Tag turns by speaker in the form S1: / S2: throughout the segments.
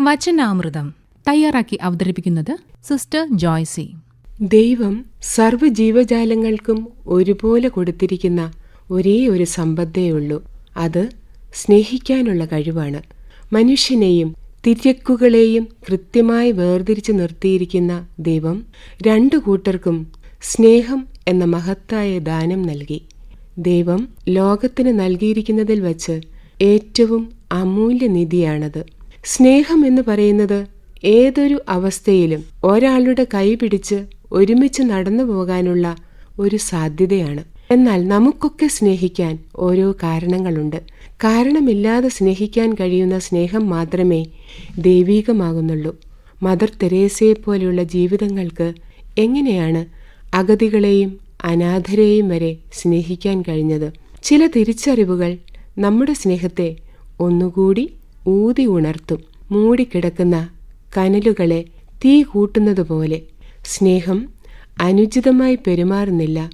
S1: വചനാമൃതം തയ്യാറാക്കി അവതരിപ്പിക്കുന്നത് സിസ്റ്റർ ജോയ്സി.
S2: ദൈവം സർവ ജീവജാലങ്ങൾക്കും ഒരുപോലെ കൊടുത്തിരിക്കുന്ന ഒരേ ഒരു സമ്പത്തേയുള്ളൂ അത് സ്നേഹിക്കാനുള്ള കഴിവാണ്. മനുഷ്യനെയും തിര്യക്കുകളെയും കൃത്യമായി വേർതിരിച്ചു നിർത്തിയിരിക്കുന്ന ദൈവം രണ്ടു കൂട്ടർക്കും സ്നേഹം എന്ന മഹത്തായ ദാനം നൽകി. ദൈവം ലോകത്തിന് നൽകിയിരിക്കുന്നതിൽ വച്ച് ഏറ്റവും അമൂല്യ നിധിയാണത്. സ്നേഹം എന്ന് പറയുന്നത് ഏതൊരു അവസ്ഥയിലും ഒരാളുടെ കൈ പിടിച്ച് ഒരുമിച്ച് നടന്നു പോകാനുള്ള ഒരു സാധ്യതയാണ്. എന്നാൽ നമുക്കൊക്കെ സ്നേഹിക്കാൻ ഓരോ കാരണങ്ങളുണ്ട്. കാരണമില്ലാതെ സ്നേഹിക്കാൻ കഴിയുന്ന സ്നേഹം മാത്രമേ ദൈവീകമാകുന്നുള്ളൂ. മദർ തെരേസയെ പോലെയുള്ള ജീവിതങ്ങൾക്ക് എങ്ങനെയാണ് അഗതികളെയും അനാഥരെയും വരെ സ്നേഹിക്കാൻ കഴിഞ്ഞത്? ചില തിരിച്ചറിവുകൾ നമ്മുടെ സ്നേഹത്തെ ഒന്നുകൂടി ഊതി ഉണർത്തും. മൂടിക്കിടക്കുന്ന കനലുകളെ തീ കൂട്ടുന്നതുപോലെ. സ്നേഹം അനുചിതമായി പെരുമാറുന്നില്ല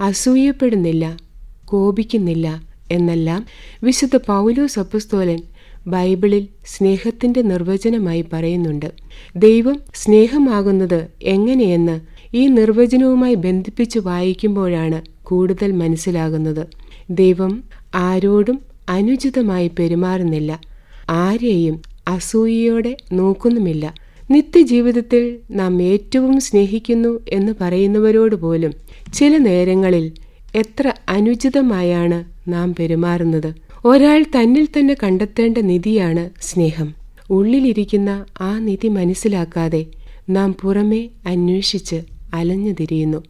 S2: അസൂയപ്പെടുന്നില്ല കോപിക്കുന്നില്ല എന്നെല്ലാം വിശുദ്ധ പൗലോസ് സപ്പുസ്തോലൻ ബൈബിളിൽ സ്നേഹത്തിന്റെ നിർവചനമായി പറയുന്നുണ്ട്. ദൈവം സ്നേഹമാകുന്നത് എങ്ങനെയെന്ന് ഈ നിർവചനവുമായി ബന്ധിപ്പിച്ച് വായിക്കുമ്പോഴാണ് കൂടുതൽ മനസ്സിലാകുന്നത്. ദൈവം ആരോടും അനുചിതമായി പെരുമാറുന്നില്ല ആരെയും അസൂയയോടെ നോക്കുന്നുമില്ല. നിത്യജീവിതത്തിൽ നാം ഏറ്റവും സ്നേഹിക്കുന്നു എന്ന് പറയുന്നവരോട് പോലും ചില നേരങ്ങളിൽ എത്ര അനുചിതമായാണ് നാം പെരുമാറുന്നത്. ഒരാൾ തന്നിൽ തന്നെ കണ്ടെത്തേണ്ട നിധിയാണ് സ്നേഹം. ഉള്ളിലിരിക്കുന്ന ആ നിധി മനസ്സിലാക്കാതെ നാം പുറമേ അന്വേഷിച്ച് അലഞ്ഞു തിരിയുന്നു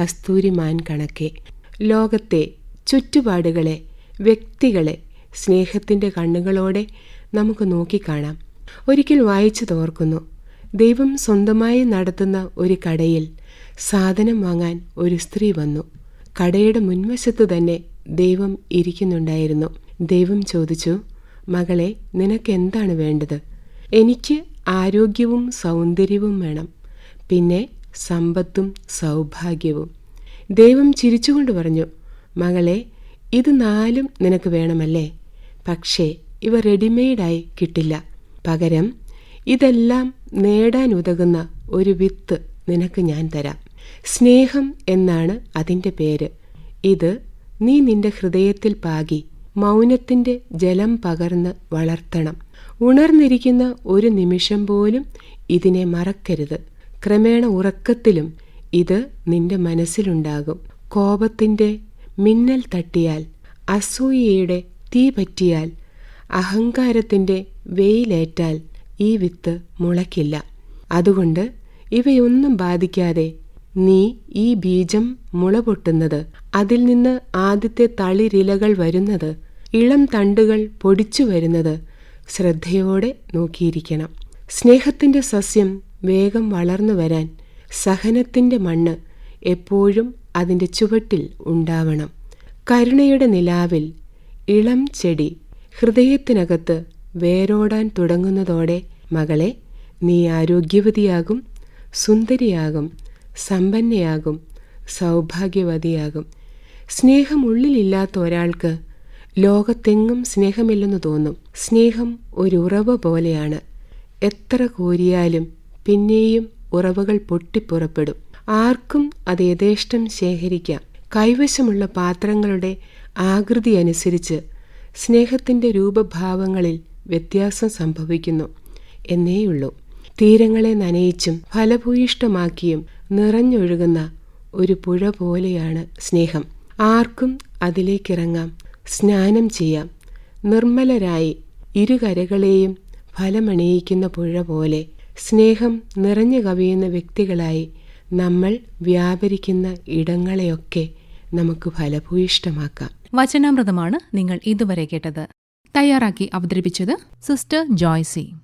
S2: കസ്തൂരിമാൻ കണക്കെ. ലോകത്തെ ചുറ്റുപാടുകളെ വ്യക്തികളെ സ്നേഹത്തിന്റെ കണ്ണുകളോടെ നമുക്ക് നോക്കിക്കാണാം. ഒരിക്കൽ വായിച്ചു തോർക്കുന്നു. ദൈവം സ്വന്തമായി നടത്തുന്ന ഒരു കടയിൽ സാധനം വാങ്ങാൻ ഒരു സ്ത്രീ വന്നു. കടയുടെ മുൻവശത്ത് തന്നെ ദൈവം ഇരിക്കുന്നുണ്ടായിരുന്നു. ദൈവം ചോദിച്ചു മകളെ നിനക്ക് എന്താണ് വേണ്ടത്? എനിക്ക് ആരോഗ്യവും സൗന്ദര്യവും വേണം. പിന്നെ സമ്പത്തും സൗഭാഗ്യവും. ദൈവം ചിരിച്ചുകൊണ്ട് പറഞ്ഞു മകളെ ഇത് നാലും നിനക്ക് വേണമല്ലേ? പക്ഷേ ഇവ റെഡിമെയ്ഡായി കിട്ടില്ല. പകരം ഇതെല്ലാം നേടാൻ ഉതകുന്ന ഒരു വിത്ത് നിനക്ക് ഞാൻ തരാം. സ്നേഹം എന്നാണ് അതിന്റെ പേര്. ഇത് നീ നിന്റെ ഹൃദയത്തിൽ പാകി മൗനത്തിന്റെ ജലം പകർന്ന് വളർത്തണം. ഉണർന്നിരിക്കുന്ന ഒരു നിമിഷം പോലും ഇതിനെ മറക്കരുത്. ക്രമേണ ഉറക്കത്തിലും ഇത് നിന്റെ മനസ്സിലുണ്ടാകും. കോപത്തിന്റെ മിന്നൽ തട്ടിയാൽ അസൂയയുടെ തീ പറ്റിയാൽ അഹങ്കാരത്തിന്റെ വെയിലേറ്റാൽ ഈ വിത്ത് മുളയ്ക്കില്ല. അതുകൊണ്ട് ഇവയൊന്നും ബാധിക്കാതെ നീ ഈ ബീജം മുളപൊട്ടുന്നത് അതിൽ നിന്ന് ആദ്യത്തെ തളിരിലകൾ വരുന്നത് ഇളം തണ്ടുകൾ പൊടിച്ചു വരുന്നത് ശ്രദ്ധയോടെ നോക്കിയിരിക്കണം. സ്നേഹത്തിന്റെ സസ്യം വേഗം വളർന്നു വരാൻ സഹനത്തിന്റെ മണ്ണ് എപ്പോഴും അതിന്റെ ചുവട്ടിൽ ഉണ്ടാവണം. കരുണയുടെ നിലാവിൽ ഇളം ചെടി ഹൃദയത്തിനകത്ത് വേരോടാൻ തുടങ്ങുന്നതോടെ മകളെ നീ ആരോഗ്യവതിയാകും സുന്ദരിയാകും സമ്പന്നയാകും സൗഭാഗ്യവതിയാകും. സ്നേഹം ഉള്ളിലില്ലാത്ത ഒരാൾക്ക് ലോകത്തെങ്ങും സ്നേഹമില്ലെന്ന് തോന്നും. സ്നേഹം ഒരു ഉറവ പോലെയാണ്. എത്ര കോരിയാലും പിന്നെയും ഉറവകൾ പൊട്ടിപ്പുറപ്പെടും. ആർക്കും അത് യഥേഷ്ടം ശേഖരിക്കാം. കൈവശമുള്ള പാത്രങ്ങളുടെ ആകൃതി അനുസരിച്ച് സ്നേഹത്തിന്റെ രൂപഭാവങ്ങളിൽ വ്യത്യാസം സംഭവിക്കുന്നു. എന്നേയുള്ളൂ. തീരങ്ങളെ നനയിച്ചും ഫലഭൂയിഷ്ടമാക്കിയും നിറഞ്ഞൊഴുകുന്ന ഒരു പുഴ പോലെയാണ് സ്നേഹം. ആർക്കും അതിലേക്കിറങ്ങാം. സ്നാനം ചെയ്യാം. നിർമ്മലരായി ഇരുകരകളെയും ഫലമണിയിക്കുന്ന പുഴ പോലെ സ്നേഹം നിറഞ്ഞു കവിയുന്ന വ്യക്തികളായി നമ്മൾ വ്യാപരിക്കുന്ന ഇടങ്ങളെയൊക്കെ നമുക്ക് ഫലഭൂയിഷ്ടമാക്കാം
S1: വചനാമൃതമാണ് നിങ്ങൾ ഇതുവരെ കേട്ടത്. തയ്യാറാക്കി അവതരിപ്പിച്ചത് സിസ്റ്റർ ജോയ്സി.